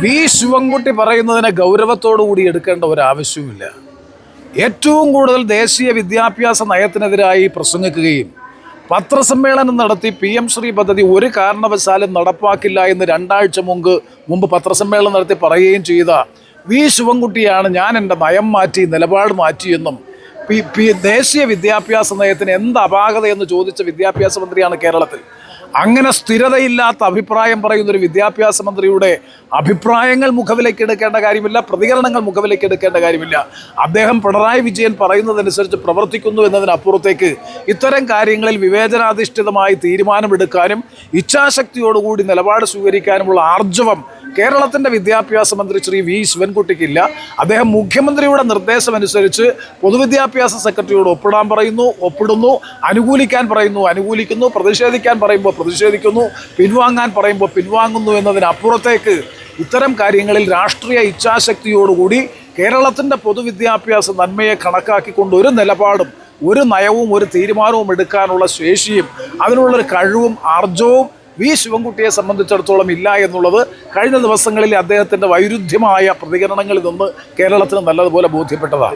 V Sivankutty പറയുന്നതിനെ ഗൗരവത്തോടു കൂടി എടുക്കേണ്ട ഒരു ആവശ്യവുമില്ല ഏറ്റവും കൂടുതൽ ദേശീയ വിദ്യാഭ്യാസ നയത്തിനെതിരായി പ്രസംഗിക്കുകയും പത്രസമ്മേളനം നടത്തി പി എം ശ്രീ പദ്ധതി ഒരു കാരണവശാലും നടപ്പാക്കില്ല എന്ന് രണ്ടാഴ്ച മുമ്പ് മുമ്പ് പത്രസമ്മേളനം നടത്തി പറയുകയും ചെയ്ത വി ശിവൻകുട്ടിയാണ് ഞാൻ എന്റെ നയം മാറ്റി നിലപാട് മാറ്റിയെന്നും ദേശീയ വിദ്യാഭ്യാസ നയത്തിന് എന്ത് അപാകതയെന്ന് ചോദിച്ച വിദ്യാഭ്യാസ മന്ത്രിയാണ് കേരളത്തിൽ. അങ്ങനെ സ്ഥിരതയില്ലാത്ത അഭിപ്രായം പറയുന്ന ഒരു വിദ്യാഭ്യാസ മന്ത്രിയുടെ അഭിപ്രായങ്ങൾ മുഖവിലേക്ക് എടുക്കേണ്ട കാര്യമില്ല പ്രതികരണങ്ങൾ മുഖവിലേക്ക് എടുക്കേണ്ട കാര്യമില്ല. അദ്ദേഹം പിണറായി വിജയൻ പറയുന്നതനുസരിച്ച് പ്രവർത്തിക്കുന്നു എന്നതിനപ്പുറത്തേക്ക് ഇത്തരം കാര്യങ്ങളിൽ വിവേചനാധിഷ്ഠിതമായി തീരുമാനമെടുക്കാനും ഇച്ഛാശക്തിയോടുകൂടി നിലപാട് സ്വീകരിക്കാനുമുള്ള ആർജവം കേരളത്തിന്റെ വിദ്യാഭ്യാസ മന്ത്രി ശ്രീ വി ശിവൻകുട്ടിക്കില്ല. അദ്ദേഹം മുഖ്യമന്ത്രിയുടെ നിർദ്ദേശമനുസരിച്ച് പൊതുവിദ്യാഭ്യാസ സെക്രട്ടറിയോട് ഒപ്പിടാൻ പറയുന്നു ഒപ്പിടുന്നു അനുകൂലിക്കാൻ പറയുന്നു അനുകൂലിക്കുന്നു പ്രതിഷേധിക്കാൻ പറയുമ്പോൾ പ്രതിഷേധിക്കുന്നു പിൻവാങ്ങാൻ പറയുമ്പോൾ പിൻവാങ്ങുന്നു എന്നതിനപ്പുറത്തേക്ക് ഇത്തരം കാര്യങ്ങളിൽ രാഷ്ട്രീയ ഇച്ഛാശക്തിയോടുകൂടി കേരളത്തിന്റെ പൊതുവിദ്യാഭ്യാസ നന്മയെ കണക്കാക്കിക്കൊണ്ട് ഒരു നിലപാടും ഒരു നയവും ഒരു തീരുമാനവും എടുക്കാനുള്ള ശേഷിയും അതിനുള്ളൊരു കഴിവും ആർജവും വി ശിവൻകുട്ടിയെ സംബന്ധിച്ചിടത്തോളം ഇല്ല എന്നുള്ളത് കഴിഞ്ഞ ദിവസങ്ങളിൽ അദ്ദേഹത്തിന്റെ വൈരുദ്ധ്യമായ പ്രതികരണങ്ങളിൽ നിന്ന് കേരളത്തിന് നല്ലതുപോലെ ബോധ്യപ്പെട്ടതാണ്.